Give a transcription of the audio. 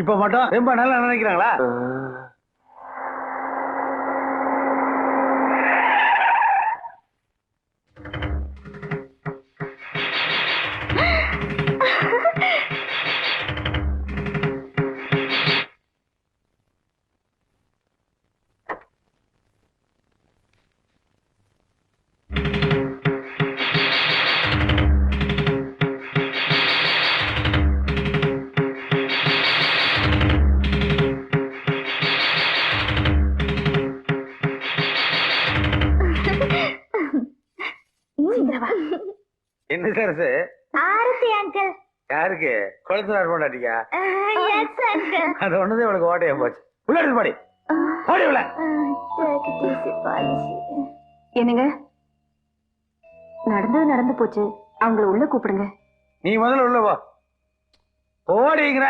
இப்ப மட்டும் ரொம்ப நல்லா நினைக்கிறாங்களா? என்ன சார் ஆரத்தி அங்கிள் யாருக்கு? குளத்துல கொண்டாட்டிக்கா எஸ் அங்கிள் அது ஒண்ணுதான் இவளுக்கு ஓட்டையா போச்சு. உள்ள எடுத்து பாடி. உள்ள. என்னங்க? நடந்தது நடந்து போச்சு. அவங்கள உள்ள கூப்பிடுங்க. நீ முதல்ல உள்ள போ. ஓடிங்கிற